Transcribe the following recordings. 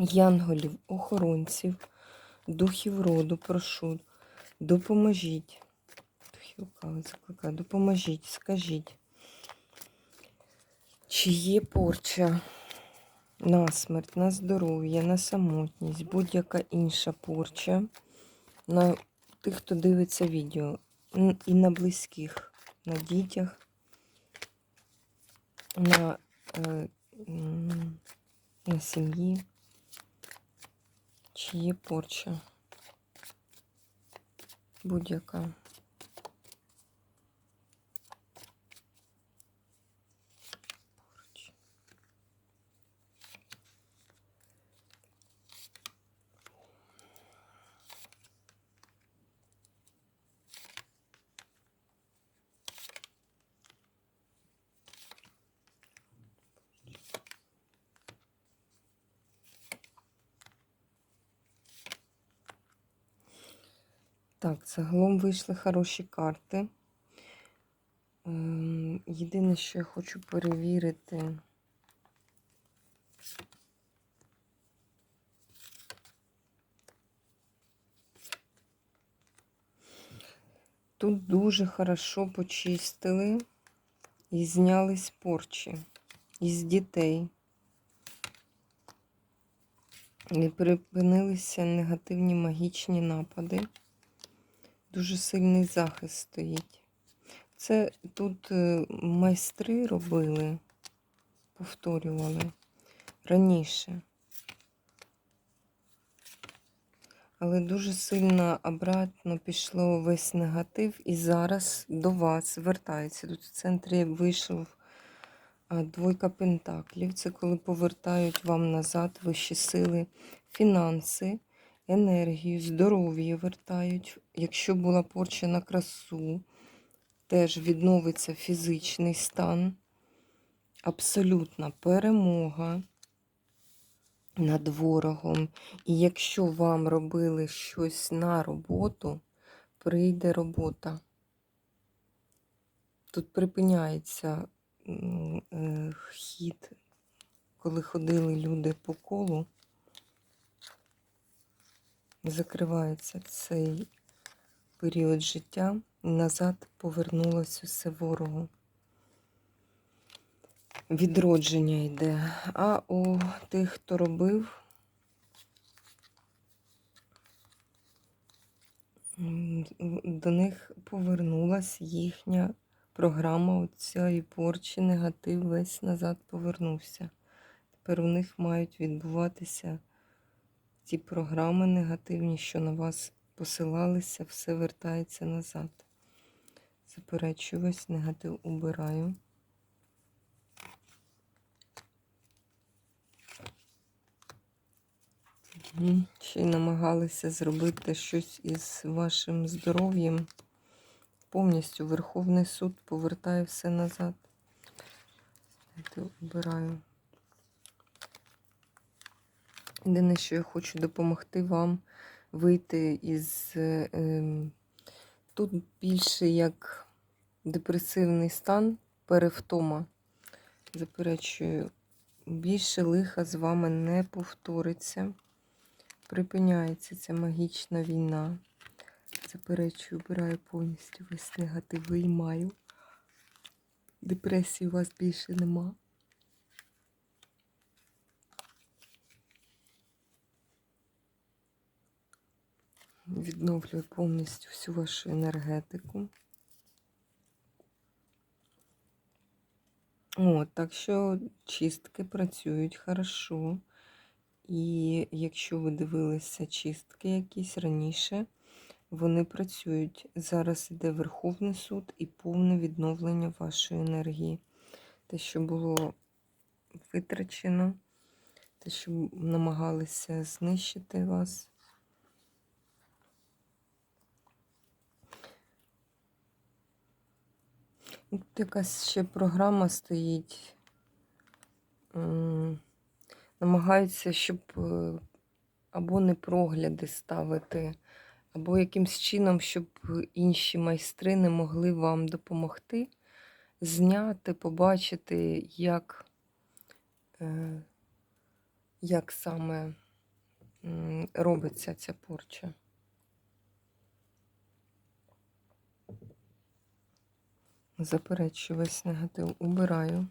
янголів, охоронців, духів роду, прошу, допоможіть. Духів закликаю, допоможіть, скажіть, чи є порча на смерть, на здоров'я, на самотність, будь-яка інша порча на тих, хто дивиться відео, і на близьких, на дітях, на, е, на сім'ї. Чи порча? Будь-яка. Так, загалом вийшли хороші карти. Ем, Єдине, що я хочу перевірити. Тут дуже хорошо почистили і зняли з порчі із дітей. І припинилися негативні магічні напади. Дуже сильний захист стоїть. Це тут е, майстри робили, повторювали раніше. Але дуже сильно обратно пішло весь негатив, і зараз до вас звертається. Тут в центрі вийшов двойка пентаклів. Це коли повертають вам назад вищі сили, фінанси, енергію, здоров'я вертають. Якщо була порча на красу, теж відновиться фізичний стан, абсолютна перемога над ворогом. І якщо вам робили щось на роботу, прийде робота. Тут припиняється е, хід, коли ходили люди по колу, закривається цей період життя, назад повернулося все ворогу. Відродження йде. А у тих, хто робив, до них повернулась їхня програма цієї порчі, негатив весь назад повернувся. Тепер у них мають відбуватися ті програми негативні, що на вас посилалися, все вертається назад. Заперечую весь негатив убираю. Ще й намагалися зробити щось із вашим здоров'ям. Повністю Верховний суд повертає все назад. Обираю. Єдине, що я хочу допомогти вам вийти із. е, ем, тут більше як депресивний стан, перевтома. Заперечую, більше лиха з вами не повториться. Припиняється ця магічна війна. Заперечую, обираю повністю весь негатив, виймаю. Депресії у вас більше нема. Відновлюю повністю всю вашу енергетику. О, так що чистки працюють хорошо. І якщо ви дивилися чистки якісь раніше, вони працюють. Зараз іде Верховний суд і повне відновлення вашої енергії. Те, що було витрачено, те, що намагалися знищити вас. Тут якась ще програма стоїть. Намагаються, щоб е, або непрогляди ставити, або якимсь чином, щоб інші майстри не могли вам допомогти зняти, побачити, як, е, як саме робиться ця порча. Заперечую весь негатив, убираю.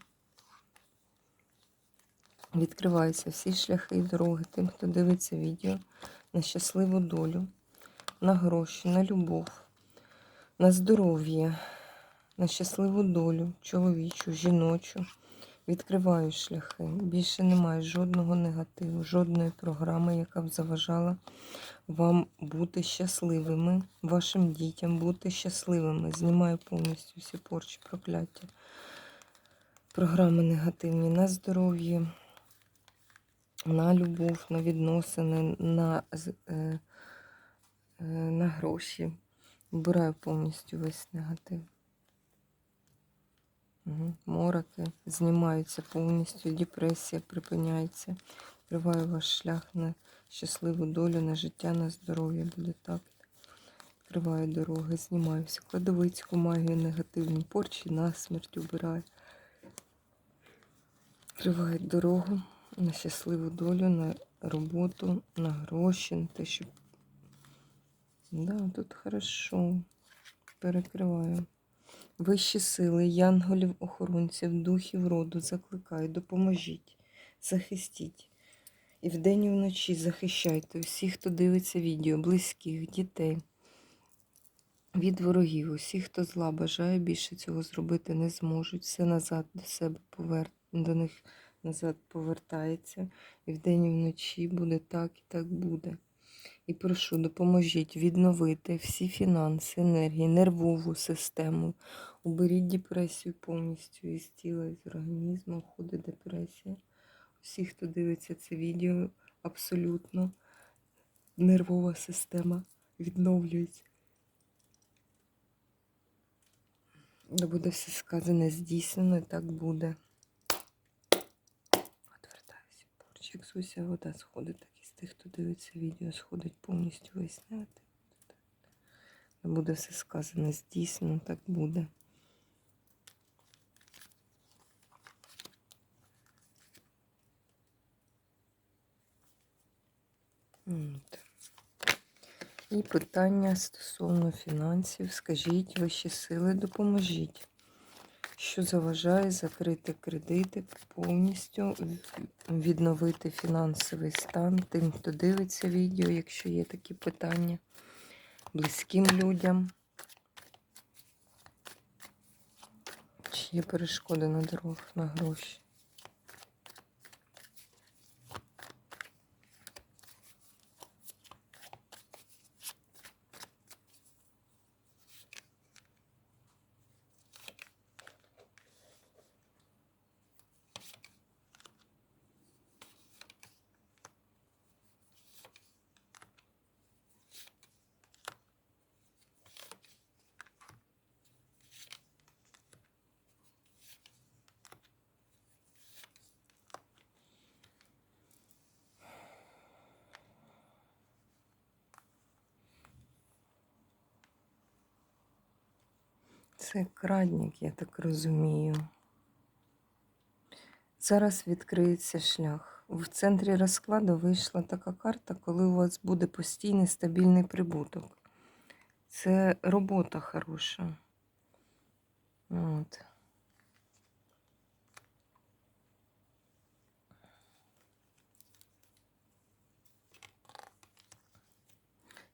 Відкриваються всі шляхи і дороги тим, хто дивиться відео на щасливу долю, на гроші, на любов, на здоров'я, на щасливу долю, чоловічу, жіночу. Відкриваю шляхи. Більше немає жодного негативу, жодної програми, яка б заважала вам бути щасливими, вашим дітям бути щасливими. Знімаю повністю всі порчі, прокляття. Програми негативні на здоров'я, на любов, на відносини, на, е, е, на гроші. Вбираю повністю весь негатив. Угу. Мороки знімаються повністю, депресія припиняється. Відкриваю ваш шлях на щасливу долю, на життя, на здоров'я. Буде так. Відкриваю дороги, знімаю всю кладовицьку магію, негативні порчі, на смерть убираю. Відкриваю дорогу на щасливу долю, на роботу, на гроші, на те, щоб. Да, тут хорошо. Перекриваю. Вищі сили, янголів, охоронців, духів роду закликаю, допоможіть, захистіть. І вдень і вночі захищайте усіх, хто дивиться відео, близьких, дітей, від ворогів, усіх, хто зла бажає, більше цього зробити не зможуть. Все назад до себе повер... до них назад повертається. І вдень і вночі буде так і так буде. І прошу, допоможіть відновити всі фінанси, енергії, нервову систему. Уберіть депресію повністю із тіла, із організму, входить депресія. Усі, хто дивиться це відео, абсолютно нервова система відновлюється. Да буде все сказане, здійснено, і так буде. Отвертаюся. Порч, як Зуся вода сходить, тих, хто дивиться відео, сходить повністю негатив. Буде все сказане, здійснено, так буде. От. І питання стосовно фінансів. Скажіть, вищі сили, допоможіть. Що заважає закрити кредити, повністю відновити фінансовий стан тим, хто дивиться відео, якщо є такі питання, близьким людям. Чи є перешкоди на дорогах на гроші? Це крадник, я так розумію. Зараз відкриється шлях. В центрі розкладу вийшла така карта, коли у вас буде постійний стабільний прибуток. Це робота хороша. От.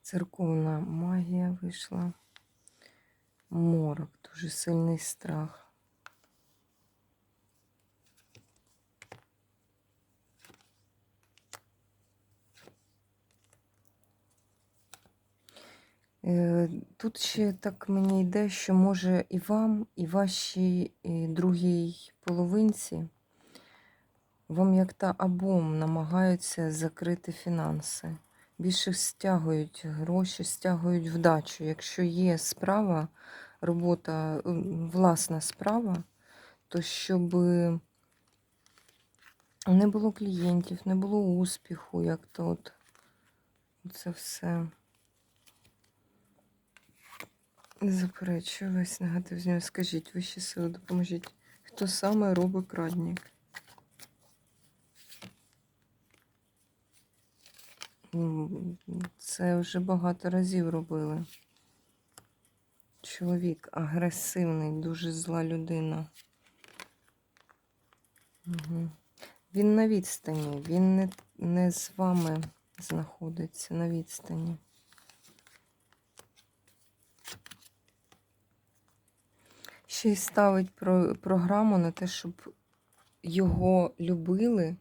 Церковна магія вийшла. Морок, дуже сильний страх. Е, Тут ще так мені йде, що може і вам, і вашій і другій половинці Вам як та обом намагаються закрити фінанси. Більше стягують гроші, стягують вдачу. Якщо є справа, робота, власна справа, то щоб не було клієнтів, не було успіху, як то от це все. Заперечую весь негатив з нього. Скажіть, вищі сили, допоможіть. Хто саме робить крадник? Це вже багато разів робили. Чоловік агресивний, дуже зла людина. Угу. Він на відстані, він не, не з вами знаходиться на відстані. Ще й ставить про, програму на те, щоб його любили.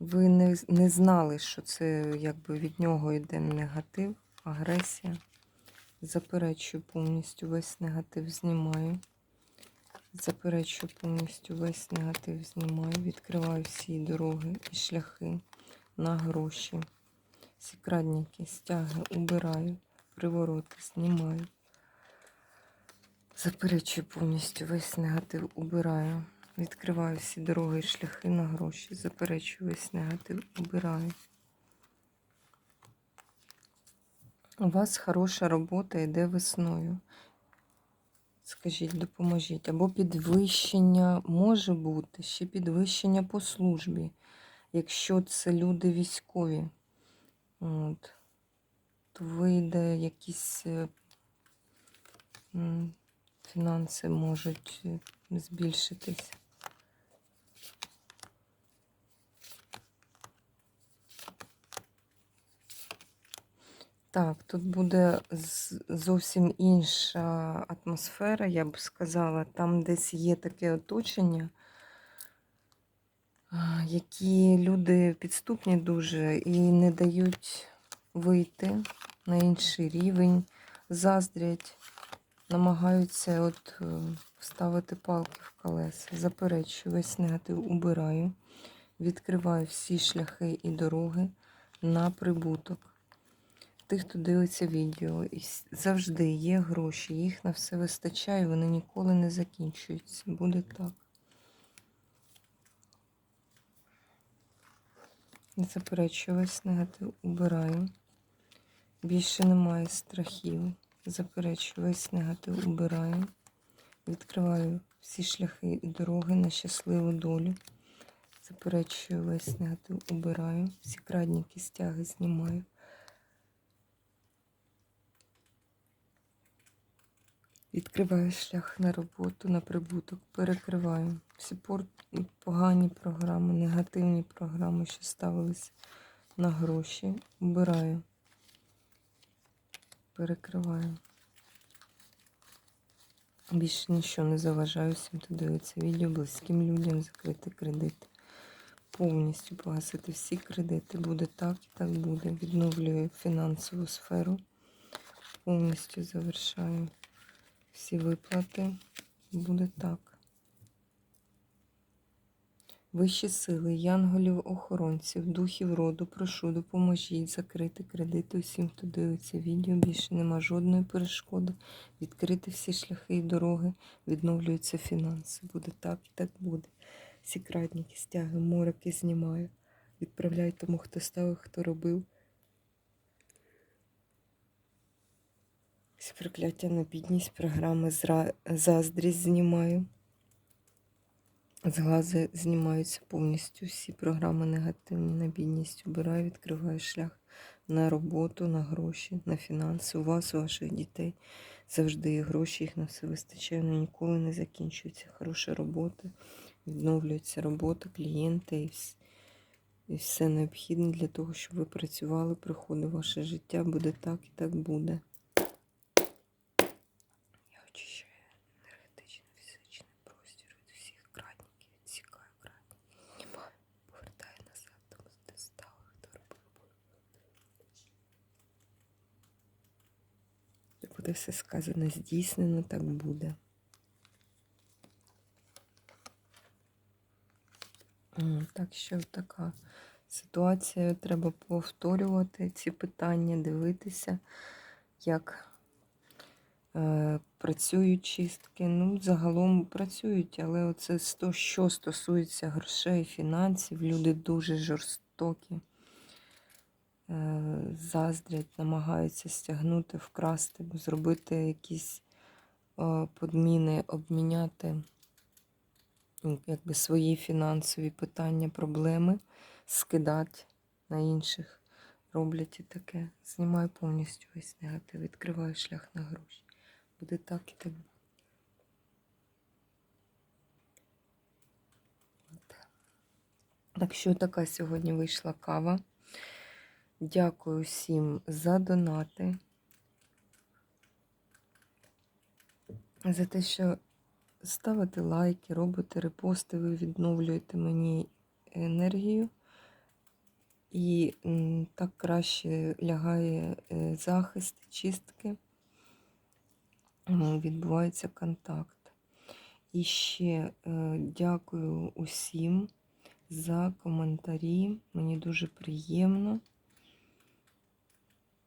Ви не, не знали, що це якби від нього йде негатив, агресія. Заперечую повністю весь негатив знімаю. Заперечую повністю весь негатив знімаю. Відкриваю всі дороги і шляхи на гроші. Всі крадники, стяги убираю, привороти знімаю. Заперечую повністю весь негатив убираю. Відкриваю всі дороги і шляхи на гроші. Заперечую весь негатив, убираю. У вас хороша робота йде весною. Скажіть, допоможіть. Або підвищення може бути, ще підвищення по службі, якщо це люди військові. От. То вийде якісь е, фінанси можуть е, збільшитись. Так, тут буде зовсім інша атмосфера, я б сказала. Там десь є таке оточення, які люди підступні дуже і не дають вийти на інший рівень, заздрять, намагаються от е, вставити палки в колеса. Заперечую, весь негатив убираю, відкриваю всі шляхи і дороги на прибуток тих, хто дивиться відео, і завжди є гроші, їх на все вистачає, вони ніколи не закінчуються. Буде так. Не заперечую, весь негатив убираю. Більше немає страхів. Заперечую, весь негатив убираю. Відкриваю всі шляхи і дороги на щасливу долю. Заперечую, весь негатив убираю. Всі крадніки стяги знімаю. Відкриваю шлях на роботу, на прибуток, перекриваю. Всі погані програми, негативні програми, що ставилися на гроші. Убираю. Перекриваю. Більше нічого не заважаю всім, хто дивиться відео, близьким людям закрити кредит. Повністю погасити всі кредити. Буде так так буде. Відновлюю фінансову сферу. Повністю завершаю всі виплати. Буде так. Вищі сили, янголів, охоронців, духів роду, прошу, допоможіть закрити кредити усім, хто дивиться відео. Більше нема жодної перешкоди. Відкрити всі шляхи і дороги, відновлюються фінанси. Буде так і так буде. Всі крадники, стяги, морики знімаю. Відправляй тому, хто ставив, хто робив. Всі прокляття на бідність, програми заздрість знімаю. З глази знімаються повністю всі програми негативні на бідність. Убираю, відкриваю шлях на роботу, на гроші, на фінанси. У вас, у ваших дітей завжди є гроші, їх на все вистачає, але ніколи не закінчується. Хороша робота, відновлюється робота, клієнти і вс- і все необхідне для того, щоб ви працювали, приходить ваше життя. Буде так і так буде. Я очищаю енергетичний фізичний простір від всіх крадників, відсікаю крадників, знімаю, повертаю назад, тому де стали, хто робив. Як буде все сказано, здійснено, так буде. Так що така ситуація. Треба повторювати ці питання, дивитися, як е, працюють чистки. Ну, загалом працюють, але оце що стосується грошей, фінансів, люди дуже жорстокі. Е, Заздрять, намагаються стягнути, вкрасти, зробити якісь е, подміни, обміняти ну, якби свої фінансові питання, проблеми, скидати на інших. Роблять і таке. Знімаю повністю весь негатив, відкриваю шлях на гроші. Буде так і так Так що така сьогодні вийшла кава. Дякую всім за донати. За те, що ставите лайки, робите репости, ви відновлюєте мені енергію. І так краще лягає е, захист, чистки, відбувається контакт. І ще е, дякую усім за коментарі. Мені дуже приємно.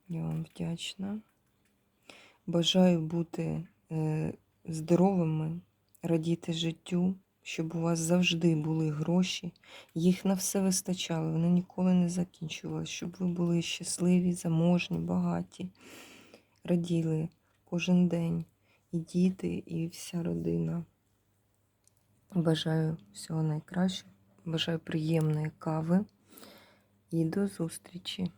Я вам вдячна. Бажаю бути е, здоровими, радіти життю, щоб у вас завжди були гроші, їх на все вистачало, вони ніколи не закінчувалися, щоб ви були щасливі, заможні, багаті, раділи кожен день і діти, і вся родина. Бажаю всього найкращого, бажаю приємної кави і до зустрічі!